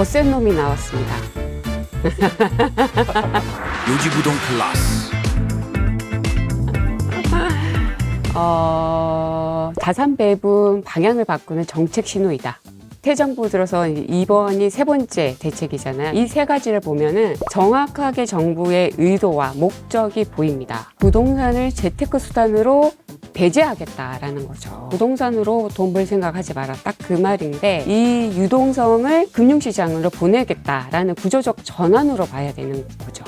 더 센 놈이 나왔습니다. 요지부동 플러스 어, 자산 배분 방향을 바꾸는 정책 신호이다. 새 정부 들어서 이번이 세 번째 대책이잖아요. 이 세 가지를 보면은 정확하게 정부의 의도와 목적이 보입니다. 부동산을 재테크 수단으로 배제하겠다라는 거죠. 부동산으로 돈 벌 생각하지 마라. 딱 그 말인데 이 유동성을 금융시장으로 보내겠다라는 구조적 전환으로 봐야 되는 거죠.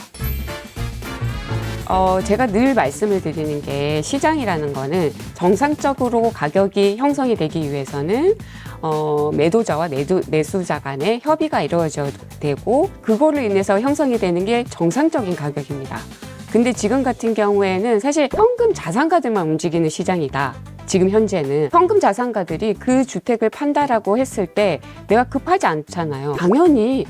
어, 제가 늘 말씀을 드리는 게 시장이라는 거는 정상적으로 가격이 형성이 되기 위해서는 어, 매도자와 매도, 매수자 간의 협의가 이루어져야 되고 그거를 인해서 형성이 되는 게 정상적인 가격입니다. 근데 지금 같은 경우에는 사실 현금 자산가들만 움직이는 시장이다. 지금 현재는 현금 자산가들이 그 주택을 판다라고 했을 때 내가 급하지 않잖아요. 당연히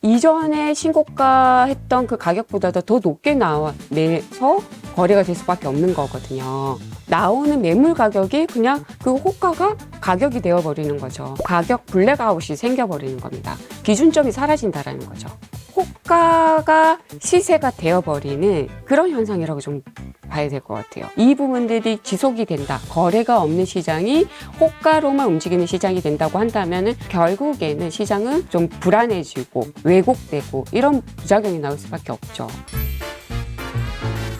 이전에 신고가 했던 그 가격보다도 더 높게 나와 내서 거래가 될 수밖에 없는 거거든요. 나오는 매물 가격이 그냥 그 호가가 가격이 되어버리는 거죠. 가격 블랙아웃이 생겨버리는 겁니다. 기준점이 사라진다라는 거죠. 호가가 시세가 되어버리는 그런 현상이라고 좀 봐야 될 것 같아요. 이 부분들이 지속이 된다. 거래가 없는 시장이 호가로만 움직이는 시장이 된다고 한다면 결국에는 시장은 좀 불안해지고 왜곡되고 이런 부작용이 나올 수밖에 없죠.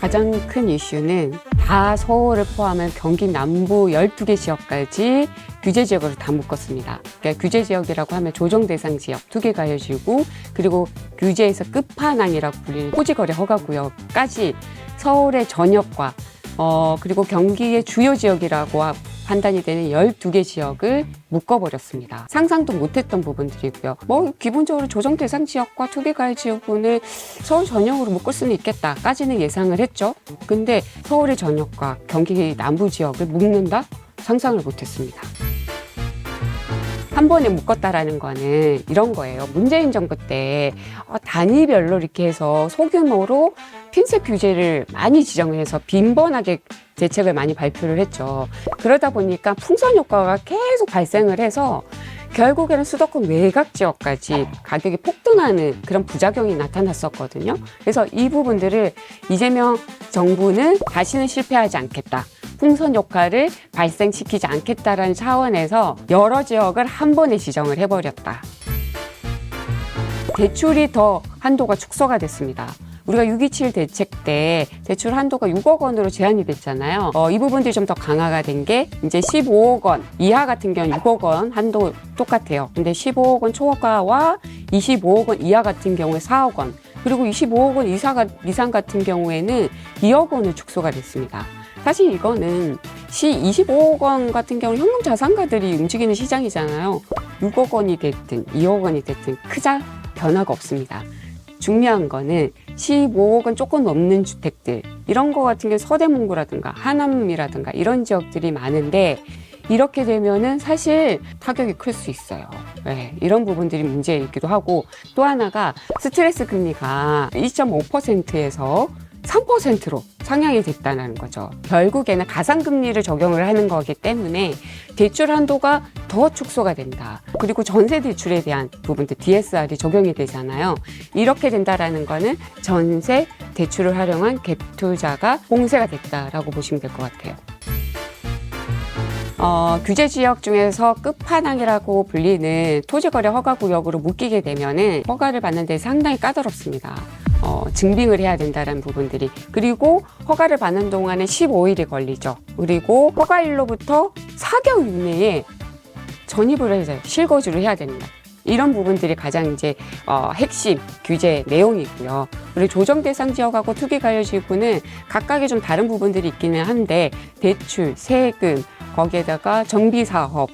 가장 큰 이슈는 다 서울을 포함한 경기 남부 12개 지역까지 규제 지역으로 다 묶었습니다. 그러니까 규제 지역이라고 하면 조정 대상 지역 두 개 가해지고 그리고 규제에서 끝판왕이라고 불리는 토지거래 허가 구역까지 서울의 전역과 어 그리고 경기의 주요 지역이라고 하- 판단이 되는 12개 지역을 묶어버렸습니다. 상상도 못했던 부분들이고요. 뭐 기본적으로 조정 대상 지역과 투기 가해 지역은 서울 전역으로 묶을 수는 있겠다까지는 예상을 했죠. 근데 서울의 전역과 경기 남부 지역을 묶는다? 상상을 못했습니다. 한 번에 묶었다라는 거는 이런 거예요. 문재인 정부 때 어, 단위별로 이렇게 해서 소규모로 핀셋 규제를 많이 지정을 해서 빈번하게 대책을 많이 발표를 했죠. 그러다 보니까 풍선 효과가 계속 발생을 해서 결국에는 수도권 외곽 지역까지 가격이 폭등하는 그런 부작용이 나타났었거든요. 그래서 이 부분들을 이재명 정부는 다시는 실패하지 않겠다. 풍선 효과를 발생시키지 않겠다라는 차원에서 여러 지역을 한 번에 지정을 해버렸다. 대출이 더 한도가 축소가 됐습니다. 우리가 627 대책 때 대출 한도가 6억 원으로 제한이 됐잖아요. 어, 이 부분들이 좀 더 강화가 된 게 이제 15억 원 이하 같은 경우는 6억 원 한도 똑같아요. 근데 15억 원 초과와 25억 원 이하 같은 경우에 4억 원 그리고 25억 원 이상, 같은 경우에는 2억 원을 축소가 됐습니다. 사실 이거는 시 25억 원 같은 경우는 현금 자산가들이 움직이는 시장이잖아요. 6억 원이 됐든 2억 원이 됐든 크자 변화가 없습니다. 중요한 거는 15억 원 조금 넘는 주택들 이런 거 같은 게 서대문구라든가 하남이라든가 이런 지역들이 많은데 이렇게 되면은 사실 타격이 클 수 있어요. 네, 이런 부분들이 문제이기도 하고 또 하나가 스트레스 금리가 2.5%에서 3%로 상향이 됐다는 거죠. 결국에는 가상금리를 적용을 하는 거기 때문에 대출 한도가 더 축소가 된다. 그리고 전세 대출에 대한 부분도 DSR이 적용이 되잖아요. 이렇게 된다라는 거는 전세 대출을 활용한 갭 투자가 공세가 됐다라고 보시면 될 것 같아요. 어, 규제 지역 중에서 끝판왕이라고 불리는 토지거래 허가구역으로 묶이게 되면은 허가를 받는 데 상당히 까다롭습니다. 어, 증빙을 해야 된다는 부분들이. 그리고 허가를 받는 동안에 15일이 걸리죠. 그리고 허가일로부터 4개월 이내에 전입을 해서 실거주를 해야 됩니다. 이런 부분들이 가장 이제 어, 핵심 규제 내용이고요. 그리고 조정 대상 지역하고 투기 가열 지구는 각각의 좀 다른 부분들이 있기는 한데 대출, 세금, 거기에다가 정비 사업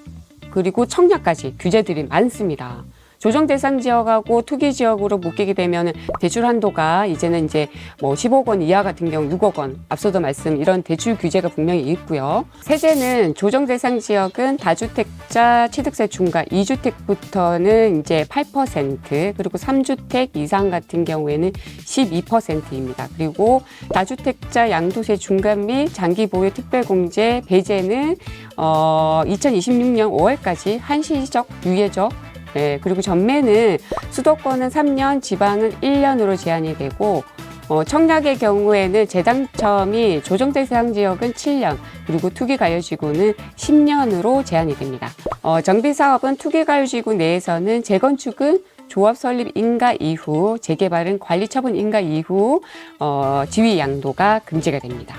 그리고 청약까지 규제들이 많습니다. 조정 대상 지역하고 투기 지역으로 묶이게 되면 대출 한도가 이제는 이제 뭐 10억 원 이하 같은 경우 6억 원 앞서도 말씀 이런 대출 규제가 분명히 있고요. 세제는 조정 대상 지역은 다주택자 취득세 중과 2주택부터는 이제 8% 그리고 3주택 이상 같은 경우에는 12%입니다. 그리고 다주택자 양도세 중간 및 장기 보유 특별공제 배제는 어 2026년 5월까지 한시적 유예적 예, 그리고 전매는 수도권은 3년, 지방은 1년으로 제한이 되고 어, 청약의 경우에는 재당첨이 조정 대상 지역은 7년, 그리고 투기가요지구는 10년으로 제한이 됩니다. 어, 정비사업은 투기가요지구 내에서는 재건축은 조합 설립 인가 이후, 재개발은 관리 처분 인가 이후 어, 지위 양도가 금지가 됩니다.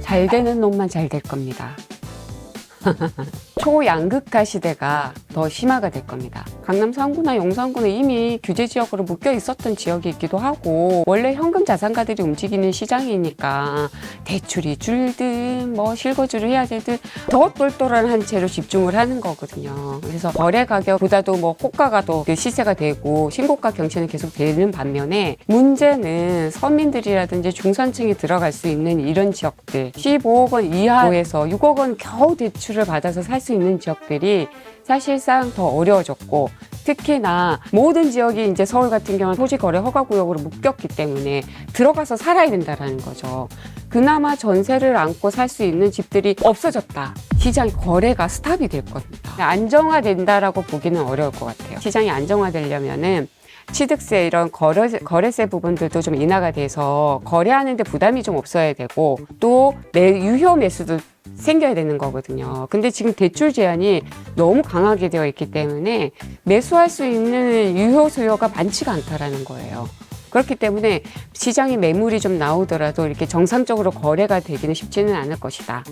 잘 되는 놈만 잘 될 겁니다. 초양극화 시대가 더 심화가 될 겁니다. 강남 상구나 용산구는 이미 규제 지역으로 묶여 있었던 지역이 있기도 하고 원래 현금 자산가들이 움직이는 시장이니까 대출이 줄든 뭐 실거주를 해야 되든 더 똘똘한 한 채로 집중을 하는 거거든요. 그래서 거래 가격보다도 뭐 호가가 더 시세가 되고 신고가 경치는 계속 되는 반면에 문제는 서민들이라든지 중산층이 들어갈 수 있는 이런 지역들 15억 원 이하에서 6억 원 겨우 대출을 받아서 살 수 있는 지역들이 사실상 더 어려워졌고 특히나 모든 지역이 이제 서울 같은 경우는 토지 거래 허가 구역으로 묶였기 때문에 들어가서 살아야 된다라는 거죠. 그나마 전세를 안고 살 수 있는 집들이 없어졌다. 시장 거래가 스탑이 될 겁니다. 안정화된다라고 보기는 어려울 것 같아요. 시장이 안정화되려면은 취득세 이런 거래, 거래세 부분들도 좀 인하가 돼서 거래하는데 부담이 좀 없어야 되고 또 내 유효 매수도 생겨야 되는 거거든요. 근데 지금 대출 제한이 너무 강하게 되어 있기 때문에 매수할 수 있는 유효 수요가 많지가 않다라는 거예요. 그렇기 때문에 시장에 매물이 좀 나오더라도 이렇게 정상적으로 거래가 되기는 쉽지는 않을 것이다.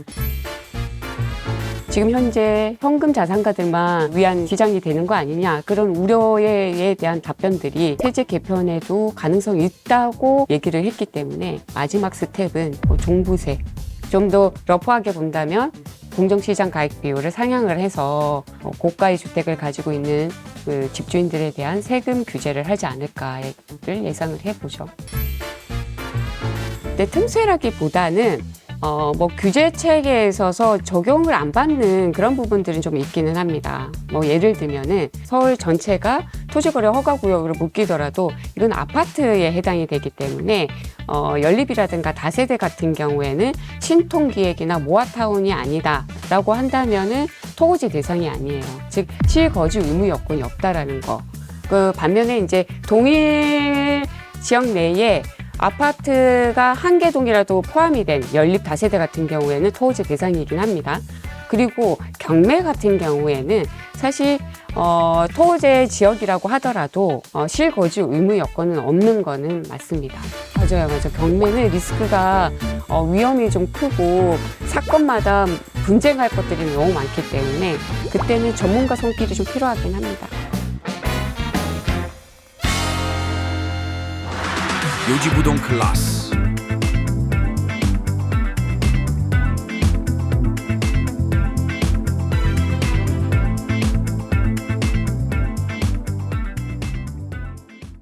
지금 현재 현금 자산가들만 위한 시장이 되는 거 아니냐 그런 우려에 대한 답변들이 세제 개편에도 가능성이 있다고 얘기를 했기 때문에 마지막 스텝은 뭐 종부세 좀 더 러프하게 본다면 공정시장 가액 비율을 상향을 해서 어, 고가의 주택을 가지고 있는 그 집주인들에 대한 세금 규제를 하지 않을까를 예상을 해보죠. 근데 틈새라기보다는 어, 뭐 규제 체계에 있어서 적용을 안 받는 그런 부분들은 좀 있기는 합니다. 뭐 예를 들면은 서울 전체가 토지거래 허가구역으로 묶이더라도 이건 아파트에 해당이 되기 때문에 어, 연립이라든가 다세대 같은 경우에는 신통기획이나 모아타운이 아니다라고 한다면은 토지 대상이 아니에요. 즉 실거주 의무 여건이 없다라는 거. 그 반면에 이제 동일 지역 내에 아파트가 한 개 동이라도 포함이 된 연립 다세대 같은 경우에는 토지 대상이긴 합니다. 그리고 경매 같은 경우에는 사실 어, 토지 지역이라고 하더라도 어, 실거주 의무 여건은 없는 거는 맞습니다. 맞아요, 맞아요. 경매는 리스크가 어, 위험이 좀 크고 사건마다 분쟁할 것들이 너무 많기 때문에 그때는 전문가 손길이 좀 필요하긴 합니다. 요지부동 클라스